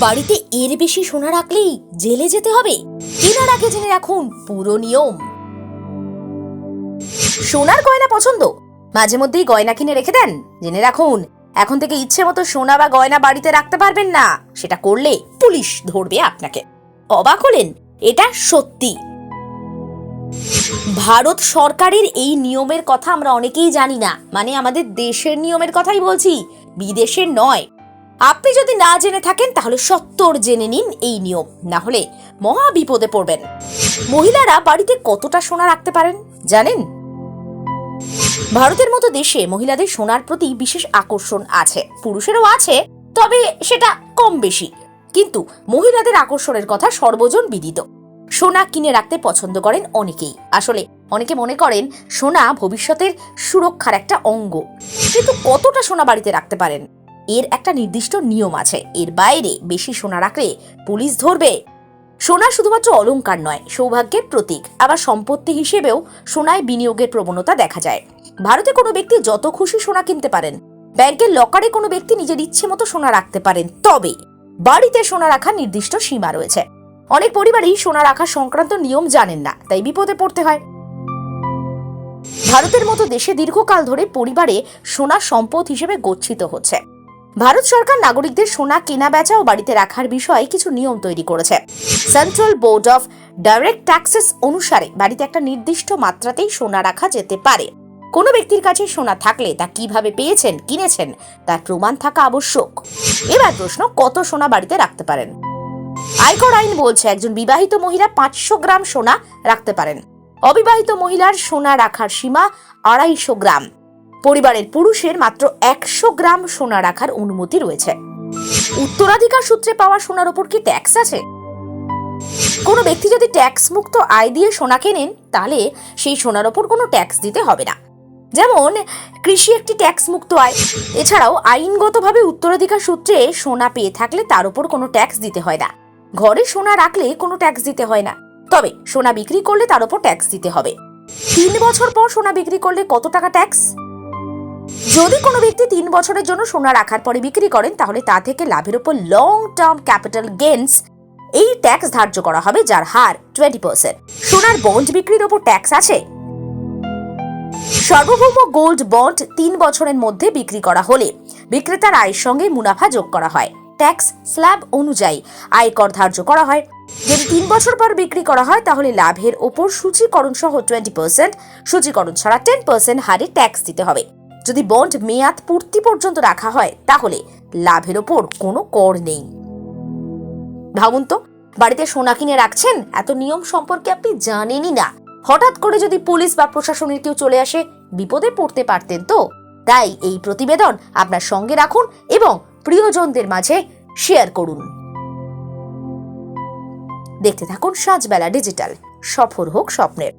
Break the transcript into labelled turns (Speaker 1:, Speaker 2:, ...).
Speaker 1: বাড়িতে এর বেশি সোনা রাখলেই জেলে যেতে হবে? কেনার আগে জেনে রাখুন পুরো নিয়ম। সোনার গয়না পছন্দ? মাঝে মধ্যেই গয়না কিনে রেখে দেন। জেনে রাখুন, এখন থেকে ইচ্ছে মতো সোনা বা গয়না বাড়িতে রাখতে পারবেন না। সেটা করলে পুলিশ ধরবে আপনাকে। অবাক হলেন, এটা সত্যি। ভারত সরকারের এই নিয়মের কথা আমরা অনেকেই জানি না। মানে আমাদের দেশের নিয়মের কথাই বলছি, বিদেশের নয়। আপনি যদি না জেনে থাকেন, তাহলে সত্তর জেনে নিন এই নিয়ম। না হলে মহা বিপদে পড়বেন। মহিলারা বাড়িতে কতটা সোনা রাখতে পারেন, জানেন? ভারতের মতো দেশে মহিলাদের সোনার প্রতি বিশেষ আকর্ষণ আছে। পুরুষেরও আছে, তবে সেটা কম বেশি। কিন্তু মহিলাদের আকর্ষণের কথা সর্বজন বিদিত। সোনা কিনে রাখতে পছন্দ করেন অনেকেই। আসলে অনেকে মনে করেন, সোনা ভবিষ্যতের সুরক্ষার একটা অঙ্গ। কিন্তু কতটা সোনা বাড়িতে রাখতে পারেন? এর একটা নির্দিষ্ট নিয়ম আছে। এর বাইরে বেশি সোনা রাখলে পুলিশ ধরবে। সোনা শুধুমাত্র অলংকার নয়, সৌভাগ্যের প্রতীক। আবার সম্পত্তি হিসেবেও সোনায় বিনিয়োগের প্রবণতা দেখা যায়। ভারতে কোনো ব্যক্তি যত খুশি সোনা কিনতে পারেন, ব্যাংকের লকারে কোনো ব্যক্তি নিজের ইচ্ছে মতো সোনা রাখতে পারেন, তবে বাড়িতে সোনা রাখার নির্দিষ্ট সীমা রয়েছে। অনেক পরিবারই সোনা রাখা সংক্রান্ত নিয়ম জানেন না, তাই বিপদে পড়তে হয়। ভারতের মতো দেশে দীর্ঘকাল ধরে পরিবারে সোনা সম্পদ হিসেবে গচ্ছিত হচ্ছে। ভারত সরকার নাগরিকদের সোনা কেনা, বেচা ও বাড়িতে রাখার বিষয়ে কিছু নিয়ম তৈরি করেছে। Central board of direct taxes অনুসারে বাড়িতে একটা নির্দিষ্ট মাত্রাতেই সোনা রাখা যেতে পারে। কোনো ব্যক্তির কাছে সোনা থাকলে তা কীভাবে পেয়েছেন, কিনেছেন, তার প্রমাণ থাকা আবশ্যক। এবার প্রশ্ন, কত সোনা বাড়িতে রাখতে পারেন? আয়কর আইন বলছে, একজন বিবাহিত মহিলা পাঁচশো গ্রাম সোনা রাখতে পারেন। অবিবাহিত মহিলার সোনা রাখার সীমা আড়াইশো গ্রাম। পরিবারের পুরুষের মাত্র একশো গ্রাম সোনা রাখার অনুমতি রয়েছে। উত্তরাধিকার সূত্রে পাওয়া সোনার ওপর কি ট্যাক্স আছে? কোনো ব্যক্তি যদি ট্যাক্স মুক্ত আয় দিয়ে সোনা কেনেন, তাহলে সেই সোনার ওপর কোনো ট্যাক্স দিতে হবে না। যেমন, কৃষি একটি ট্যাক্স মুক্ত আয়। এছাড়াও, আইনগতভাবে উত্তরাধিকার সূত্রে সোনা পেয়ে থাকলে তার উপর কোনো ট্যাক্স দিতে হয় না। ঘরে সোনা রাখলে কোনো ট্যাক্স দিতে হয় না। তবে, সোনা বিক্রি করলে তার উপর ট্যাক্স দিতে হবে। তিন বছর পর সোনা বিক্রি করলে কত টাকা ট্যাক্স? যদি কোনো ব্যক্তি তিন বছরের জন্য সোনা রাখার পরে বিক্রি করেন, তাহলে তা থেকে লাভের উপর লং টার্ম ক্যাপিটাল গেনস এই ট্যাক্স ধার্য করা হবে, যার হার টোয়েন্টি পার্সেন্ট সোনার বন্ড বিক্রির ওপর ট্যাক্স আছে? সার্বভৌম গোল্ড বন্ড তিন বছরের মধ্যে বিক্রি করা হলে বিক্রেতার আয়ের সঙ্গে মুনাফা যোগ করা হয়। ট্যাক্স স্ল্যাব অনুযায়ী আয়কর ধার্য করা হয়। যদি তিন বছর পর বিক্রি করা হয়, তাহলে লাভের ওপর সূচীকরণ সহ টোয়েন্টি পার্সেন্ট সূচীকরণ ছাড়া টেন পার্সেন্ট হারে ট্যাক্স দিতে হবে। যদি বন্ড মেয়াদ পূর্তি পর্যন্ত রাখা হয়, তাহলে লাভের ওপর কোনো কর নেই। ভাবুন তো, বাড়িতে সোনা কিনে রাখছেন? এত নিয়ম সম্পর্কে আপনি জানেনই না। হঠাৎ করে যদি পুলিশ বা প্রশাসনের কেউ চলে আসে, বিপদে পড়তে পারতেন তো? তাই এই প্রতিবেদন আপনার সঙ্গে রাখুন এবং প্রিয়জনদের মাঝে শেয়ার করুন। দেখতে থাকুন সাজবেলা ডিজিটাল। সফর হোক স্বপ্নের।